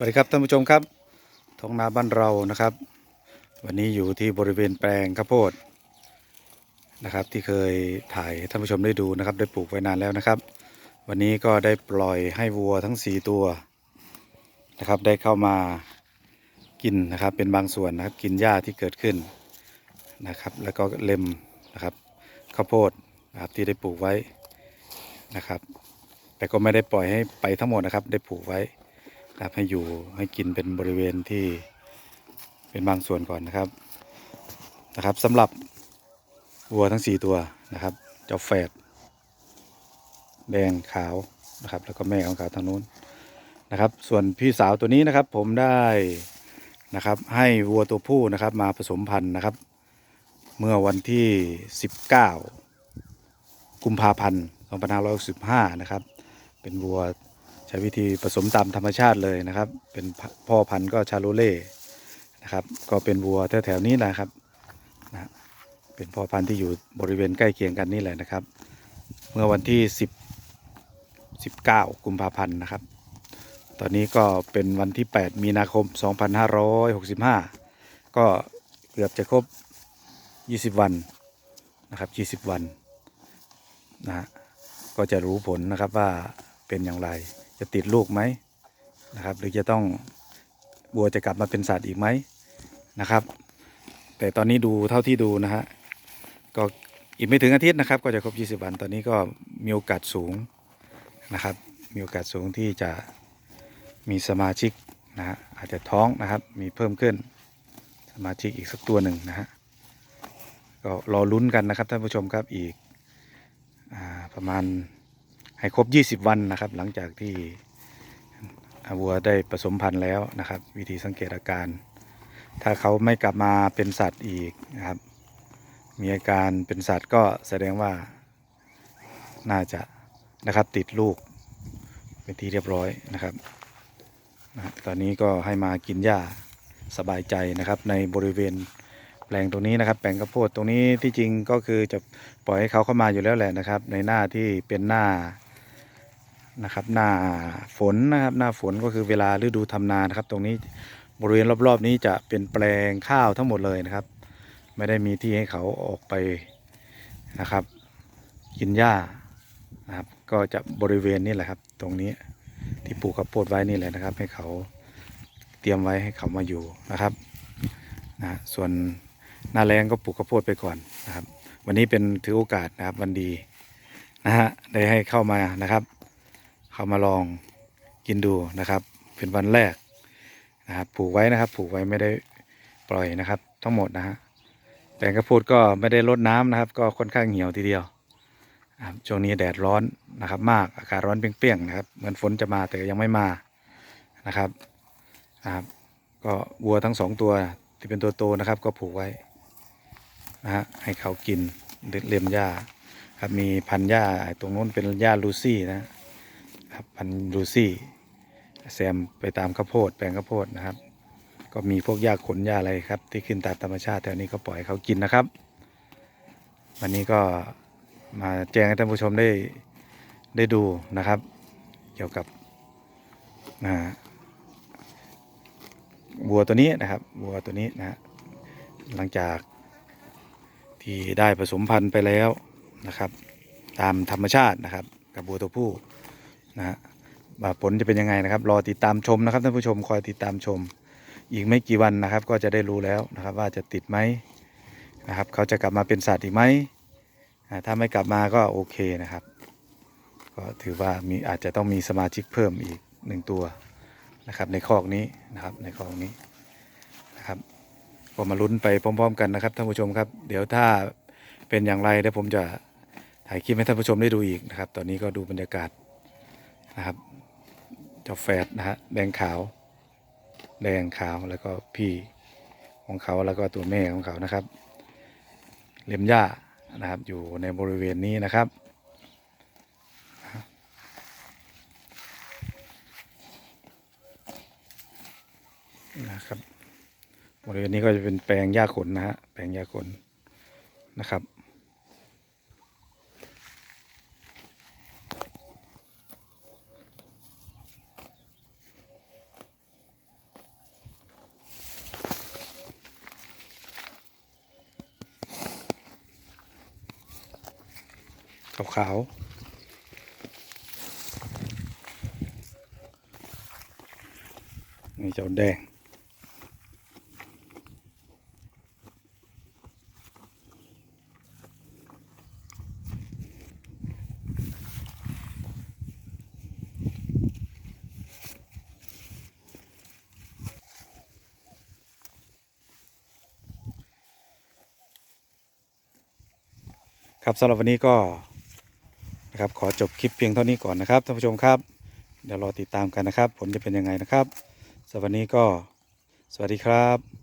สวัสดีครับท่านผู้ชมครับท้องนาบ้านเรานะครับ วันนี้อยู่ที่บริเวณแปลงข้าวโพดนะครับ ที่เคยถ่ายท่านผู้ชมได้ดูนะครับ ได้ปลูกไว้นานแล้วนะครับ วันนี้ก็ได้ปล่อยให้วัวทั้ง 4 ตัวนะครับ ได้เข้ามากินนะครับ เป็นบางส่วนนะครับ กินหญ้าที่เกิดขึ้นนะครับ แล้วก็เล็มนะครับข้าวโพดนะครับที่ได้ปลูกไว้นะครับ แต่ก็ไม่ได้ปล่อยให้ไปทั้งหมดนะครับ ได้ปลูกไว้ นะครับให้อยู่ให้กินเป็นบริเวณที่เป็นบางส่วนก่อนนะครับนะครับสำหรับวัวทั้ง 4 ตัวนะครับเจ้าแฝดแดงขาวนะครับ แล้วก็แม่ของขาทางนู้นนะครับ ส่วนพี่สาวตัวนี้นะครับ ผมได้นะครับ ให้วัวตัวผู้นะครับ มาผสมพันธุ์นะครับ เมื่อวันที่ 19 กุมภาพันธ์2565 นะครับ เป็นวัว ใช้วิธีผสมตามธรรมชาติเลยนะครับ เป็นพ่อพันธุ์ก็ชาโลเล่นะครับ ก็เป็นวัวแถวๆนี้นะครับนะเป็นพ่อพันธุ์ที่อยู่บริเวณใกล้เคียงกันนี่แหละนะครับ เมื่อวันที่ 10 19 กุมภาพันธ์นะครับ ตอนนี้ก็เป็นวันที่ 8 มีนาคม 2565 ก็เกือบจะครบ 20 วันนะครับ 20 วันนะฮะก็จะรู้ผลนะครับว่าเป็นอย่างไร จะติดลูกไหมนะครับ หรือจะต้องบัวจะกลับมาเป็นสัตว์อีกไหมนะครับ แต่ตอนนี้ดูเท่าที่ดูนะฮะก็อีกไม่ถึงอาทิตย์นะครับ ก็จะครบ 20 วันตอนนี้ก็มีโอกาสสูงนะครับ มีโอกาสสูงที่จะมีสมาชิกนะฮะอาจจะท้องนะครับ มีเพิ่มขึ้นสมาชิกอีกสักตัวหนึ่งนะฮะก็รอลุ้นกันนะครับท่านผู้ชมครับอีกอประมาณ ให้ครบ 20 วันนะครับ หลังจากที่วัวได้ผสมพันธุ์แล้วนะครับ วิธีสังเกตอาการ ถ้าเขาไม่กลับมาเป็นสัตว์อีกนะครับ มีอาการเป็นสัตว์ก็แสดงว่าน่าจะนะครับติดลูกเป็นที่เรียบร้อยนะครับนะตอนนี้ก็ให้มากินหญ้าสบายใจนะครับในบริเวณแปลงตรงนี้นะครับ แปลงข้าวโพดตรงนี้ที่จริงก็คือจะปล่อยให้เขาเข้ามาอยู่แล้วแหละนะครับ ในหน้าที่เป็นหน้า นะครับ หน้าฝนนะครับ หน้าฝนก็คือเวลาฤดูทำนานะครับ ตรงนี้บริเวณรอบๆ นี้จะเป็นแปลงข้าวทั้งหมดเลยนะครับ ไม่ได้มีที่ให้เขาออกไปนะครับ กินหญ้านะครับ ก็จะบริเวณนี้แหละครับ ตรงนี้ที่ปลูกข้าวโพดไว้นี่แหละนะครับ ให้เขาเตรียมไว้ให้เขามาอยู่นะครับนะส่วนหน้าแรงก็ปลูกข้าวโพดไปก่อนนะครับ วันนี้เป็นถือโอกาสนะครับวันดีนะฮะได้ให้เข้ามานะครับ เขามาลองกินดูนะครับ เป็นวันแรกนะครับปลูกไว้นะครับปลูกไว้ไม่ได้ปล่อยนะครับ ทั้งหมดนะฮะแปลงข้าวโพดก็ไม่ได้ลดน้ำนะครับ ก็ค่อนข้างเหี่ยวทีเดียวนะครับช่วงนี้แดดร้อนนะครับ มากอากาศร้อนเปรี้ยงๆนะครับ เหมือนฝนจะมาแต่ยังไม่มานะครับนะครับ ก็วัวทั้งสองตัวที่เป็นตัวโตนะครับ ก็ผูกไว้นะฮะให้เขากินเลียมหญ้าครับมีพันหญ้าตรงนู้นเป็นหญ้าลูซี่นะ ครับพันธุ์ลูซี่แซมไปตามข้าวโพดแปลงข้าวโพดนะครับ ก็มีพวกหญ้าขนหญ้าอะไรครับ ที่ขึ้นตามธรรมชาติแถวนี้ก็ปล่อยเขากินนะครับ วันนี้ก็มาแจ้งให้ท่านผู้ชมได้ได้ดูนะครับ เกี่ยวกับนะวัวตัวนี้นะครับวัวตัวนี้นะฮะหลังจากที่ได้ผสมพันธุ์ไปแล้วนะครับ ตามธรรมชาตินะครับ กับวัวตัวผู้ นะฮะผลจะเป็นยังไงนะครับ รอติดตามชมนะครับท่านผู้ชมคอยติดตามชม อีกไม่กี่วันนะครับ ก็จะได้รู้แล้วนะครับ ว่าจะติดไหมนะครับ เขาจะกลับมาเป็นสัตว์อีกไหมถ้าไม่กลับมาก็โอเคนะครับ ก็ถือว่ามีอาจจะต้องมีสมาชิกเพิ่มอีกหนึ่งตัวนะครับ ในคอกนี้นะครับในคอกนี้นะครับก็มาลุ้นไปพร้อม ๆ กันนะครับท่านผู้ชมครับ เดี๋ยวถ้าเป็นอย่างไรเดี๋ยวผมจะถ่ายคลิปให้ท่านผู้ชมได้ดูอีกนะครับ ตอนนี้ก็ดูบรรยากาศ นะครับ เจ้าแฝดนะฮะแดงขาว แดงขาวแล้วก็พี่ของเขาแล้วก็ตัวแม่ของเขานะครับเล็มหญ้านะครับอยู่ในบริเวณนี้นะครับ นะครับบริเวณนี้ก็จะเป็นแปลงหญ้าขนนะฮะแปลงหญ้าขนนะครับ ขาวๆนี่เจ้าแดงครับสำหรับวันนี้ก็ นะครับขอจบคลิปเพียงเท่านี้ก่อนนะครับท่านผู้ชมครับ เดี๋ยวรอติดตามกันนะครับ ผลจะเป็นยังไงนะครับสำหรับวันนี้ก็สวัสดีครับ